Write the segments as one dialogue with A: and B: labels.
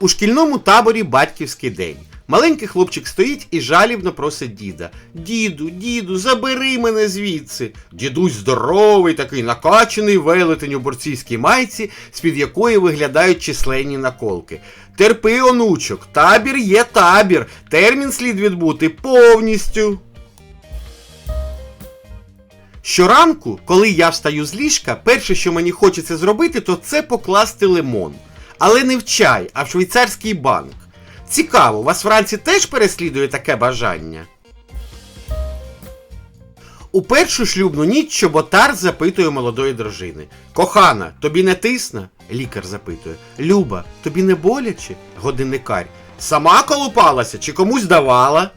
A: У шкільному таборі батьківський день. Маленький хлопчик стоїть і жалібно просить діда: Діду, діду, забери мене звідси. Дідусь здоровий, такий накачаний велетень у борцівській майці, з-під якої виглядають численні наколки. Терпи, онучок, табір є табір. Термін слід відбути повністю. Щоранку, коли я встаю з ліжка, перше, що мені хочеться зробити, то це покласти лимон. Але не в чай, а в швейцарський банк. Цікаво, вас вранці теж переслідує таке бажання? У першу шлюбну ніч чоботар запитує молодої дружини. Кохана, тобі не тисне? Лікар запитує. Люба, тобі не боляче? Годинникар. Сама колупалася чи комусь давала?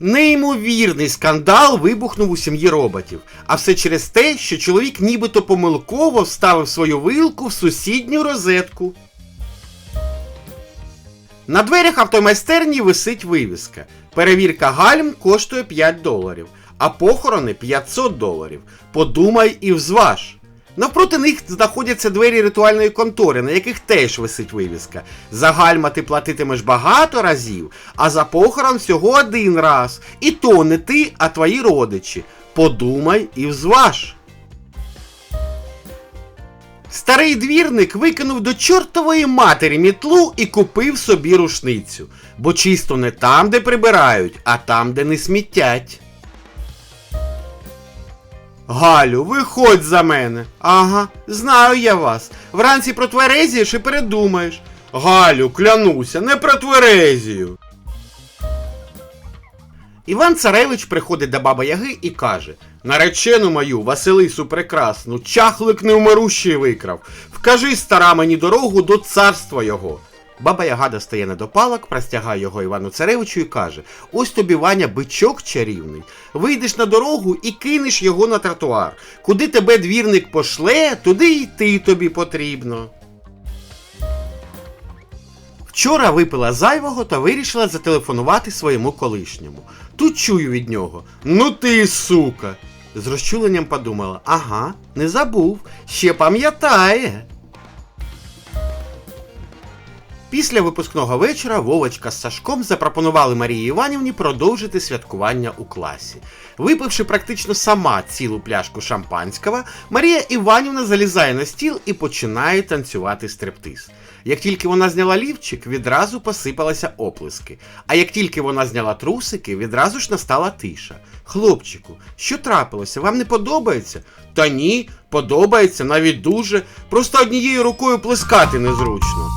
A: Неймовірний скандал вибухнув у сім'ї роботів, а все через те, що чоловік нібито помилково вставив свою вилку в сусідню розетку. На дверях автомайстерні висить вивіска. Перевірка гальм коштує 5 доларів, а похорони 500 доларів. Подумай і взваж. Навпроти них знаходяться двері ритуальної контори, на яких теж висить вивіска. За гальма ти платитимеш багато разів, а за похорон всього один раз. І то не ти, а твої родичі. Подумай і взваж. Старий двірник викинув до чортової матері мітлу і купив собі рушницю, бо чисто не там, де прибирають, а там, де не сміттять. Галю, виходь за мене. Ага, знаю я вас. Вранці про тверезієш і передумаєш. Галю, клянуся, не про тверезію. Іван Царевич приходить до баби Яги і каже: Наречену мою, Василису прекрасну, чахлик невмирущий викрав. Вкажи стара мені дорогу до царства його. Баба Яга достає недопалок, простягає його Івану Царевичу і каже: Ось тобі Ваня бичок чарівний. Вийдеш на дорогу і кинеш його на тротуар. Куди тебе двірник пошле, туди йти тобі потрібно. Вчора випила зайвого та вирішила зателефонувати своєму колишньому. Тут чую від нього: Ну ти, сука! З розчуленням подумала: ага, не забув, ще пам'ятає. Після випускного вечора Вовочка з Сашком запропонували Марії Іванівні продовжити святкування у класі. Випивши практично сама цілу пляшку шампанського, Марія Іванівна залізає на стіл і починає танцювати стриптиз. Як тільки вона зняла лівчик, відразу посипалися оплески. А як тільки вона зняла трусики, відразу ж настала тиша. Хлопчику, що трапилося? Вам не подобається? Та ні, подобається навіть дуже. Просто однією рукою плескати незручно.